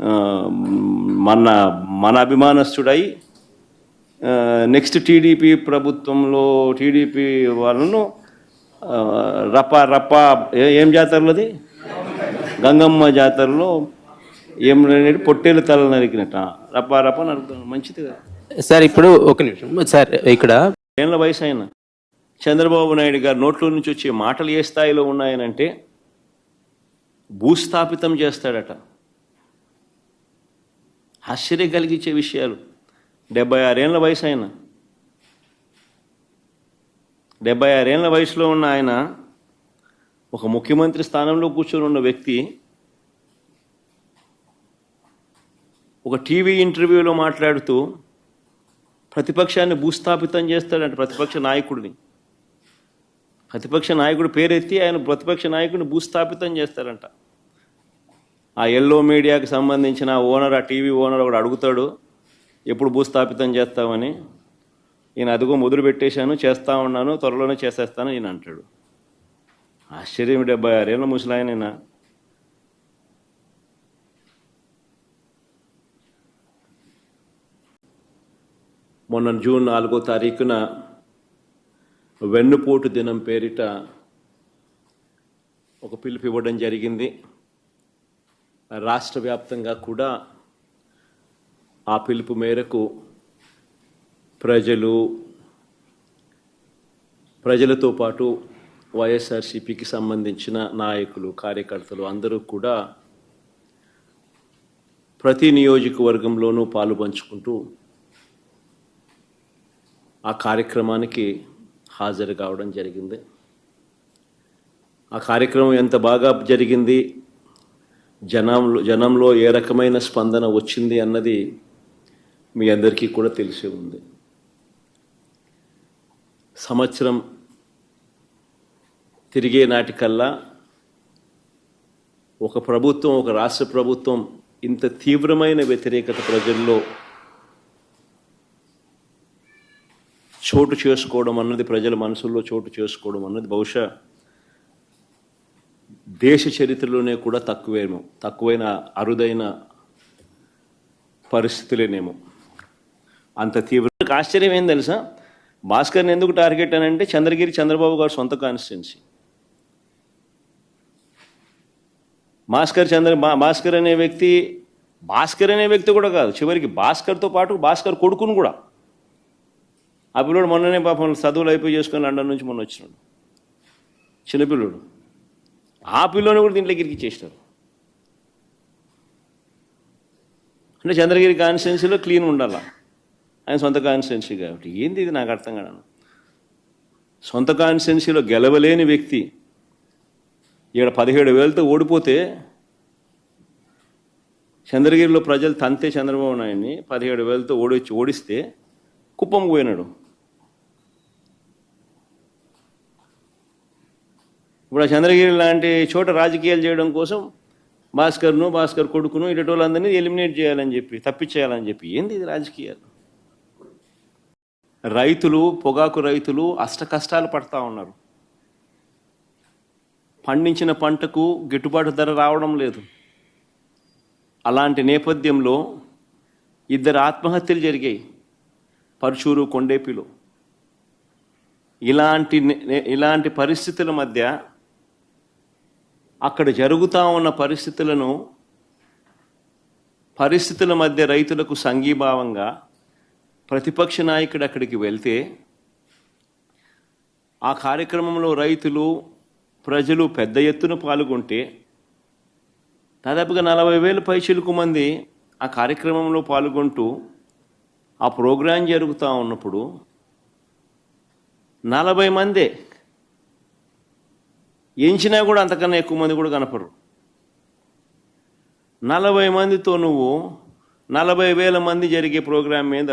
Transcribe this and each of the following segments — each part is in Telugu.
మన మన అభిమానస్తుడై నెక్స్ట్ టీడీపీ ప్రభుత్వంలో టీడీపీ వాళ్ళను రప రప ఏ- ఏం జాతరలోది గంగమ్మ జాతరలో ఏం అనేది పొట్టేలు తల నరికినట్ట రప రప నరుకుతాను. మంచిది కదా. సార్ ఇప్పుడు ఒక నిమిషం. సార్ ఇక్కడ ఏళ్ళ వయసు అయినా. చంద్రబాబు నాయుడు గారు నోట్లో నుంచి వచ్చే మాటలు ఏ స్థాయిలో ఉన్నాయనంటే భూస్థాపితం చేస్తాడట. ఆశ్చర్యం కలిగించే విషయాలు. డెబ్బై ఆరేళ్ళ వయసు ఆయన. డెబ్బై ఆరేళ్ళ వయసులో ఉన్న ఆయన ఒక ముఖ్యమంత్రి స్థానంలో కూర్చొని ఉన్న వ్యక్తి ఒక టీవీ ఇంటర్వ్యూలో మాట్లాడుతూ ప్రతిపక్షాన్ని భూస్థాపితం చేస్తాడంట ప్రతిపక్ష నాయకుడిని. ప్రతిపక్ష నాయకుడు పేరెత్తి ఆయన ప్రతిపక్ష నాయకుడిని భూస్థాపితం చేస్తారంట ఆ ఎల్లో మీడియాకి సంబంధించిన ఓనర్ ఆ టీవీ ఓనర్ ఒకడు అడుగుతాడు ఎప్పుడు భూస్థాపితం చేస్తామని ఈయన అదిగో మొదలు పెట్టేశాను చేస్తా ఉన్నాను త్వరలోనే చేసేస్తాను ఈయన అంటాడు. ఆశ్చర్యం డెబ్బై ఆరేళ్ళ ముసలాయనైనా మొన్న జూన్ నాలుగో తారీఖున వెన్నుపోటు దినం పేరిట ఒక పిలుపు ఇవ్వడం జరిగింది. రాష్ట్ర వ్యాప్తంగా కూడా ఆ పిలుపు మేరకు ప్రజలు ప్రజలతో పాటు వైఎస్ఆర్సిపికి సంబంధించిన నాయకులు కార్యకర్తలు అందరూ కూడా ప్రతి నియోజకవర్గంలోనూ పాలు పంచుకుంటూ ఆ కార్యక్రమానికి హాజరు కావడం జరిగింది. ఆ కార్యక్రమం ఎంత బాగా జరిగింది జనంలో జనంలో ఏ రకమైన స్పందన వచ్చింది అన్నది మీ అందరికీ కూడా తెలిసి ఉంది. సంవత్సరం తిరిగే నాటికల్లా ఒక ప్రభుత్వం ఒక రాష్ట్ర ప్రభుత్వం ఇంత తీవ్రమైన వ్యతిరేకత ప్రజల్లో చోటు చేసుకోవడం అన్నది ప్రజల మనసుల్లో చోటు చేసుకోవడం అన్నది బహుశా దేశ చరిత్రలోనే కూడా తక్కువేమో తక్కువైన అరుదైన పరిస్థితులేనేమో. అంత తీవ్ర ఆశ్చర్యం ఏం తెలుసా? భాస్కర్ని ఎందుకు టార్గెట్ అని అంటే చంద్రగిరి చంద్రబాబు గారు సొంత కాన్స్టిట్యున్సీ. భాస్కర్ చంద్ర భా- భాస్కర్ అనే వ్యక్తి భాస్కర్ అనే వ్యక్తి కూడా కాదు చివరికి భాస్కర్తో పాటు భాస్కర్ కొడుకును కూడా. ఆ పిల్లోడు మొన్ననే పాపం చదువులు అయిపోయి చేసుకొని లండన్ నుంచి మొన్న వచ్చినాడు చిన్నపిల్లోడు. ఆ పిల్లోని కూడా దీంట్లోకి ఇరికిచ్చేసినారు అంటే చంద్రగిరి కాన్స్టిట్యున్సీలో క్లీన్ ఉండాలా. ఆయన సొంత కాన్స్టిట్యున్సీ కాబట్టి. ఏంది ఇది? నాకు అర్థం కాదు సొంత కాన్స్టిట్యున్సీలో గెలవలేని వ్యక్తి ఇక్కడ పదిహేడు వేలతో ఓడిపోతే చంద్రగిరిలో ప్రజలు తంతే చంద్రబాబు నాయుడిని పదిహేడు వేలతో ఓడిచ్చి ఓడిస్తే కుప్పం పోయినాడు. ఇప్పుడు ఆ చంద్రగిరి లాంటి చోట రాజకీయాలు చేయడం కోసం భాస్కర్ను భాస్కర్ కొడుకును ఇటు వాళ్ళందరినీ ఎలిమినేట్ చేయాలని చెప్పి తప్పించేయాలని చెప్పి ఏంది ఇది రాజకీయాలు? రైతులు పొగాకు రైతులు అష్ట కష్టాలు పడతా ఉన్నారు. పండించిన పంటకు గిట్టుబాటు ధర రావడం లేదు. అలాంటి నేపథ్యంలో ఇద్దరు ఆత్మహత్యలు జరిగాయి పరుచూరు కొండేపిలో. ఇలాంటి నే- ఇలాంటి పరిస్థితుల మధ్య అక్కడ జరుగుతూ ఉన్న పరిస్థితులను పరిస్థితుల మధ్య రైతులకు సంఘీభావంగా ప్రతిపక్ష నాయకుడు అక్కడికి వెళ్తే ఆ కార్యక్రమంలో రైతులు ప్రజలు పెద్ద ఎత్తున పాల్గొంటే దాదాపుగా నలభై వేల పైచిలకు మంది ఆ కార్యక్రమంలో పాల్గొంటూ ఆ ప్రోగ్రాం జరుగుతూ ఉన్నప్పుడు నలభై మందే ఎంచినా కూడా అంతకన్నా ఎక్కువ మంది కూడా కనపడరు. నలభై మందితో నువ్వు నలభై వేల మంది జరిగే ప్రోగ్రాం మీద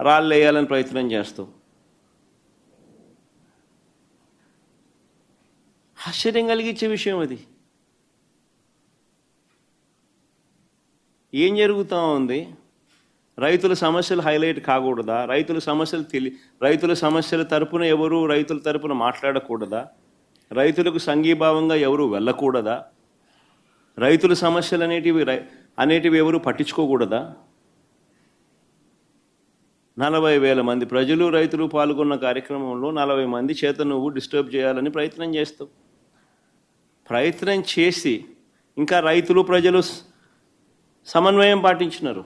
రాళ్ళు వేయాలని ప్రయత్నం చేస్తావు. ఆశ్చర్యం కలిగించే విషయం అది. ఏం జరుగుతూ ఉంది? రైతుల సమస్యలు హైలైట్ కాకూడదా? రైతుల సమస్యలు తెలి రైతుల సమస్యల తరపున ఎవరు రైతుల తరపున మాట్లాడకూడదా? రైతులకు సంఘీభావంగా ఎవరు వెళ్ళకూడదా? రైతుల సమస్యలు అనేటివి రై- అనేటివి ఎవరు పట్టించుకోకూడదా? నలభై వేల మంది ప్రజలు రైతులు పాల్గొన్న కార్యక్రమంలో నలభై మంది చేత నువ్వు డిస్టర్బ్ చేయాలని ప్రయత్నం చేస్తావు. ప్రయత్నం చేసి ఇంకా రైతులు ప్రజలు సమన్వయం పాటించినారు.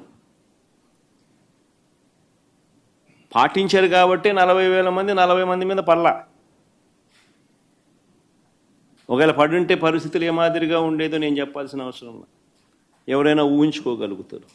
పాటించారు కాబట్టి నలభై వేల మంది నలభై మంది మీద పల్లా ఒకవేళ పడుంటే పరిస్థితులు ఏ మాదిరిగా ఉండేదో నేను చెప్పాల్సిన అవసరం ఎవరైనా ఊహించుకోగలుగుతారు.